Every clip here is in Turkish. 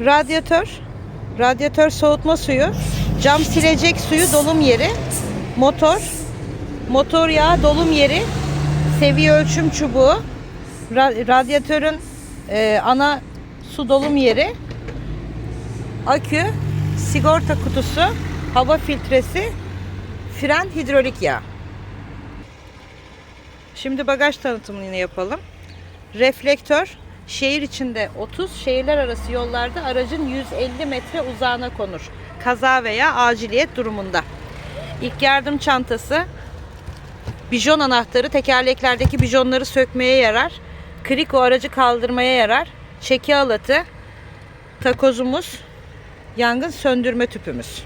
Radyatör, radyatör soğutma suyu, cam silecek suyu dolum yeri, motor, motor yağı dolum yeri, seviye ölçüm çubuğu, ra- radyatörün e, ana su dolum yeri, akü, sigorta kutusu, hava filtresi, fren, hidrolik yağ. Şimdi bagaj tanıtımını yapalım. Reflektör şehir içinde 30, şehirler arası yollarda aracın 150 metre uzağına konur. Kaza veya aciliyet durumunda. İlk yardım çantası, bijon anahtarı tekerleklerdeki bijonları sökmeye yarar. Kriko aracı kaldırmaya yarar. Çeki alatı, takozumuz, yangın söndürme tüpümüz.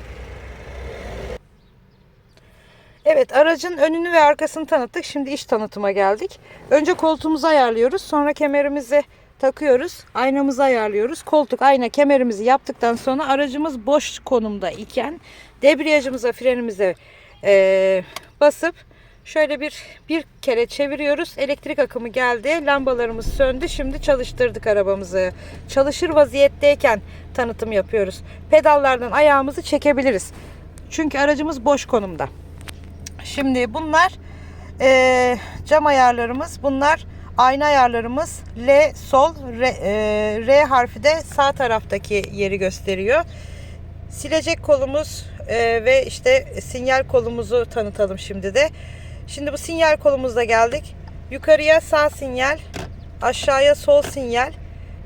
Evet aracın önünü ve arkasını tanıttık. Şimdi iç tanıtıma geldik. Önce koltuğumuzu ayarlıyoruz. Sonra kemerimizi takıyoruz. Aynamızı ayarlıyoruz. Koltuk, ayna, kemerimizi yaptıktan sonra aracımız boş konumda iken debriyajımıza, frenimize eee, basıp şöyle bir bir kere çeviriyoruz. Elektrik akımı geldi. Lambalarımız söndü. Şimdi çalıştırdık arabamızı. Çalışır vaziyetteyken tanıtım yapıyoruz. Pedallardan ayağımızı çekebiliriz. Çünkü aracımız boş konumda. Şimdi bunlar eee, cam ayarlarımız. Bunlar ayna ayarlarımız. L sol, R, eee, R harfi de sağ taraftaki yeri gösteriyor. Silecek kolumuz eee, ve işte sinyal kolumuzu tanıtalım şimdi de. Şimdi bu sinyal kolumuzda geldik. Yukarıya sağ sinyal, aşağıya sol sinyal.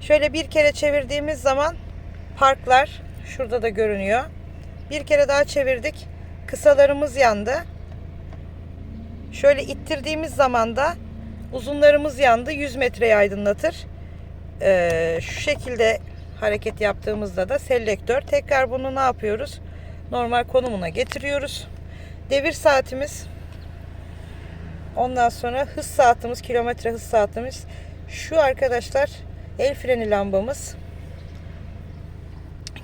Şöyle bir kere çevirdiğimiz zaman parklar şurada da görünüyor. Bir kere daha çevirdik. Kısalarımız yandı. Şöyle ittirdiğimiz zaman da uzunlarımız yandı. 100 metreyi aydınlatır. Ee, şu şekilde hareket yaptığımızda da selektör. Tekrar bunu ne yapıyoruz? Normal konumuna getiriyoruz. Devir saatimiz. Ondan sonra hız saatimiz, kilometre hız saatimiz. Şu arkadaşlar el freni lambamız.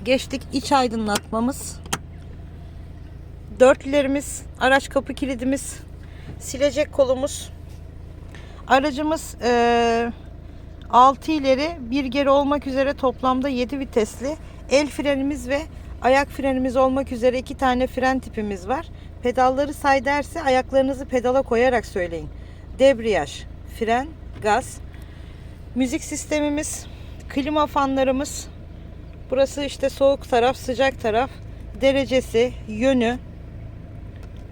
Geçtik iç aydınlatmamız. Dörtlülerimiz, araç kapı kilidimiz, silecek kolumuz. Aracımız eee 6 ileri bir geri olmak üzere toplamda 7 vitesli. El frenimiz ve ayak frenimiz olmak üzere iki tane fren tipimiz var. Pedalları say derse ayaklarınızı pedala koyarak söyleyin. Debriyaj, fren, gaz. Müzik sistemimiz, klima fanlarımız. Burası işte soğuk taraf, sıcak taraf. Derecesi, yönü.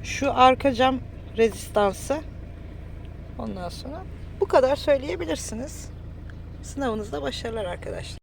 Şu arka cam rezistansı. Ondan sonra bu kadar söyleyebilirsiniz. Sınavınızda başarılar arkadaşlar.